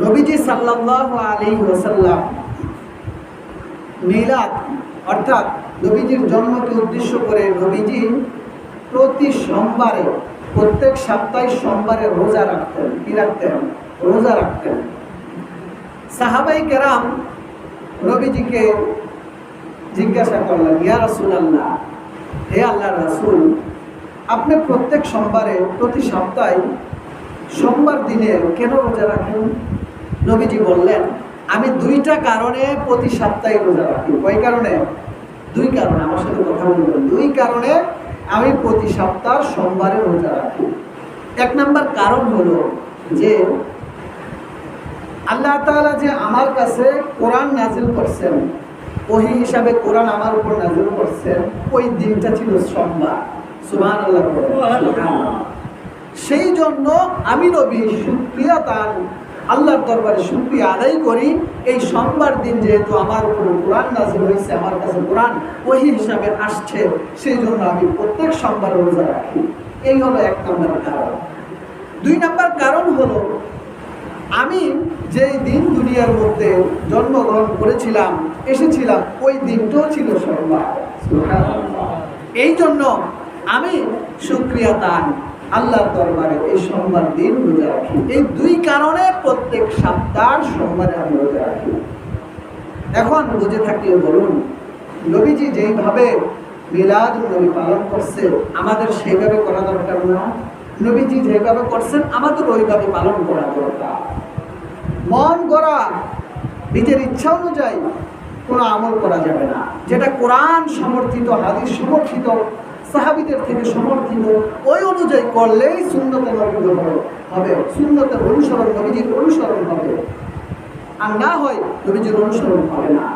নবীজি সাল্লাল্লাহু আলাইহি ওয়াসাল্লাম মিলাদ, অর্থাৎ নবীজির জন্মকে উদ্দেশ্য করে নবীজি প্রতি সোমবারে, প্রত্যেক সপ্তাহে সোমবারে রোজা রাখতেন। কি রাখতেন? রোজা রাখতেন। সাহাবাই কেরাম নবীজিকে জিজ্ঞাসা করলেন, ইয়া রাসূলুল্লাহ, হে আল্লাহ রাসূল, আপনি প্রত্যেক সোমবারে, প্রতি সপ্তাহে সোমবার দিনে কেন রোজা রাখেন? নবীজি বললেন, আমি দুইটা কারণে প্রতি সপ্তাহে রোজা রাখি। কয় কারণে? দুই কারণে, আমার সাথে কথা বলবেন। দুই কারণে আমি প্রতি সপ্তাহ সোমবারে রোজা রাখি। এক নাম্বার কারণ হলো যে আল্লাহ তাআলা যে আমার কাছে কোরআন নাজিল করছেন, ওহি হিসাবে কোরআন আমার উপর নাজিল করছেন, ওই দিনটা ছিল সোমবার। সুবহানাল্লাহ সুবহানাল্লাহ। সেই জন্য আমি নবী, শুক্রিয়া তার আল্লাহর দরবারে শুক্রিয়া আদায় করি। এই সোমবার দিন যেহেতু আমার উপর কোরআন নাজিল হয়েছে, আমার কাছে কোরআন ওই হিসাবে আসছে, সেই জন্য আমি প্রত্যেক সোমবার রোজা রাখি। এই হলো এক নম্বর কারণ। দুই নম্বর কারণ হলো, আমি যেই দিন দুনিয়ার মধ্যে জন্মগ্রহণ করেছিলাম, এসেছিলাম, ওই দিনটাও ছিল সোমবার। এই জন্য আমি শুক্রিয়া দান আল্লাহর দরবারে এই সোমবার দিন রোজা রাখি। এই দুই কারণে প্রত্যেক সপ্তাহ সোমবারে আমি রোজা রাখি। এখন বুঝে থাকলে বলুন, নবীজি যেইভাবে মিলাদ নবী পালন করছে, আমাদের সেইভাবে করা দরকার না। নবীজি যেভাবে করছেন, আমাদের ওইভাবে পালন করা দরকার। মন করা নিজের ইচ্ছা অনুযায়ী কোনো আমল করা যাবে না। যেটা কোরআন সমর্থিত, হাদিস সমর্থিত সাহাবিদের থেকে সমর্থিত। ওই অনুযায়ী করলেই শূন্যতে নবীর হবে। শূন্যতের অনুসরণ নবীজির অনুসরণ হবে। আর না হয় নবীজির অনুসরণ হবে না।